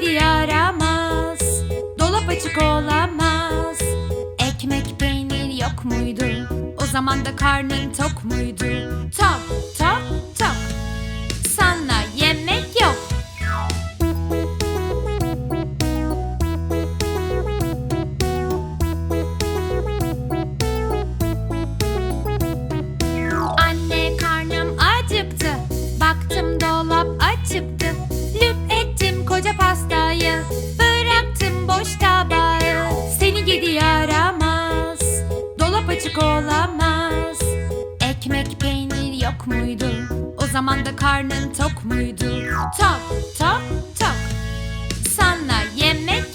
kedi yaramaz Dolap açık olamaz Ekmek peynir yok muydu? O zaman da karnın tok muydu? Top yok muydu? O zaman da karnın tok muydu? Tok tok tok. Sana yemek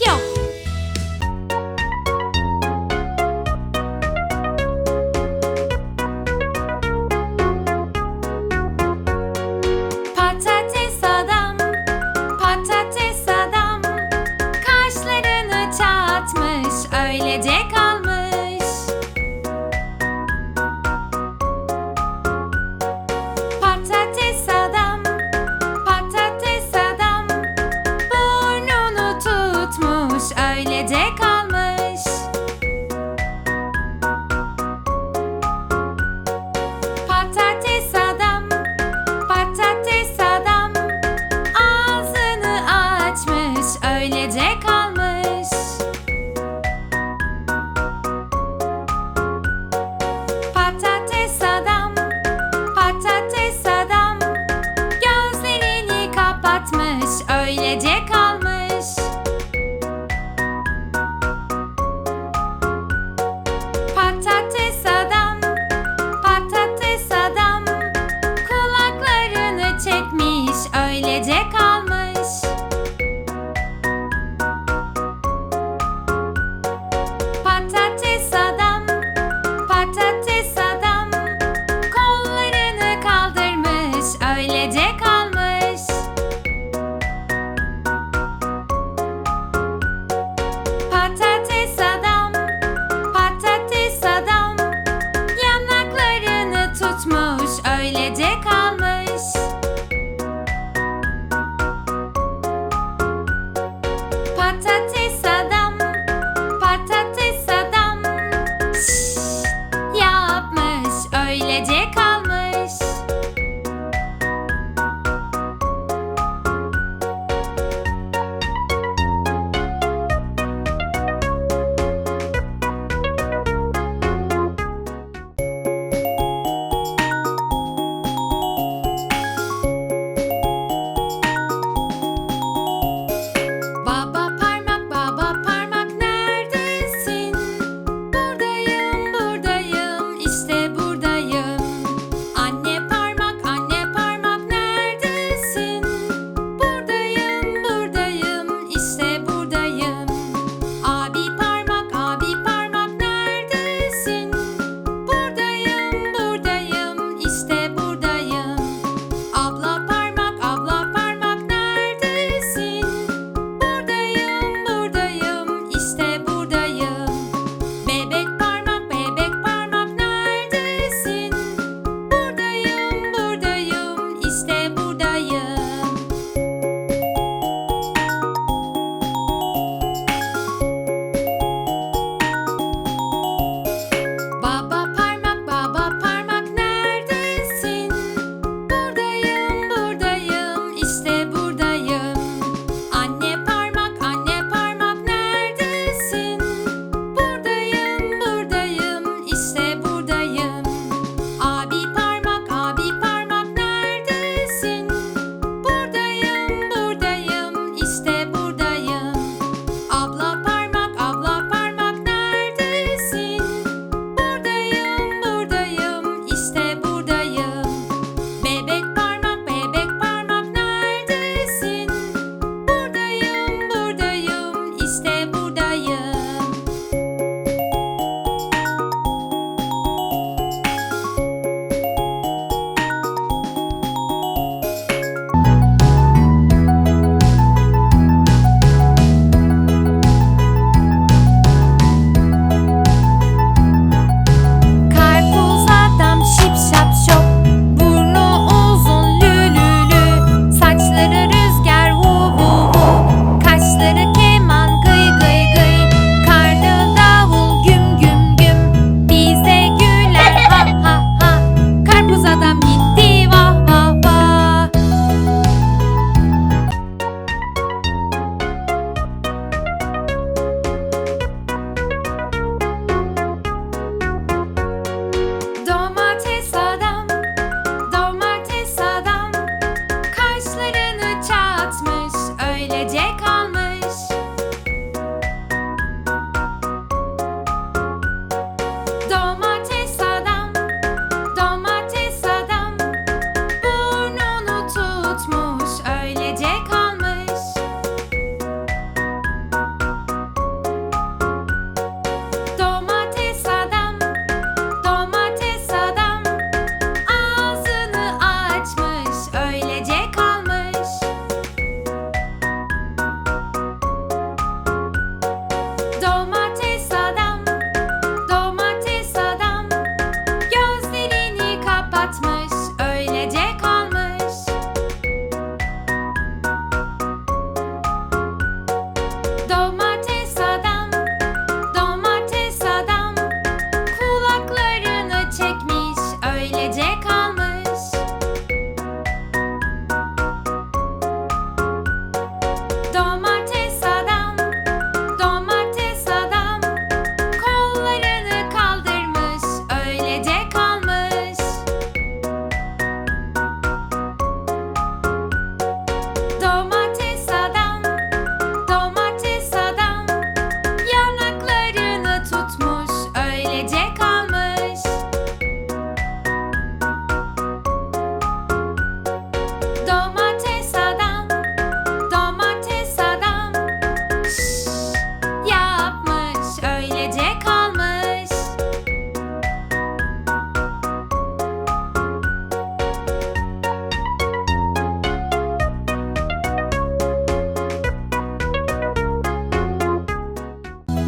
öylece kal.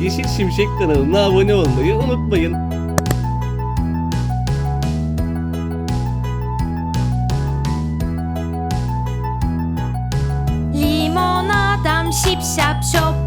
Yeşil Şimşek kanalına abone olmayı unutmayın. Limon adam şip şap şop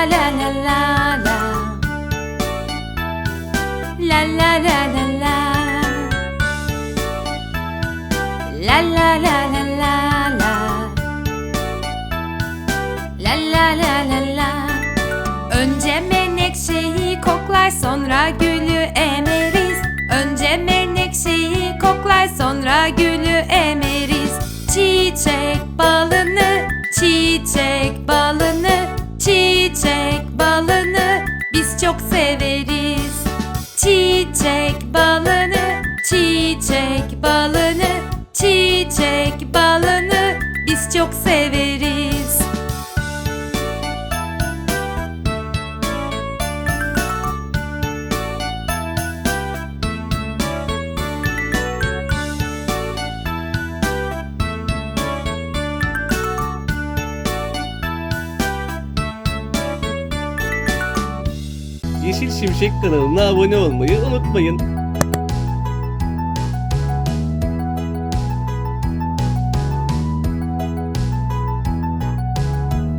La la la la. La la La la la. La la La la la la. La la La la la. Önce menekşeyi koklar sonra gülü çok severiz. Çiçek Yeşil Şimşek kanalına abone olmayı unutmayın.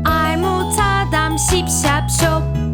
Armut adam şip şap şop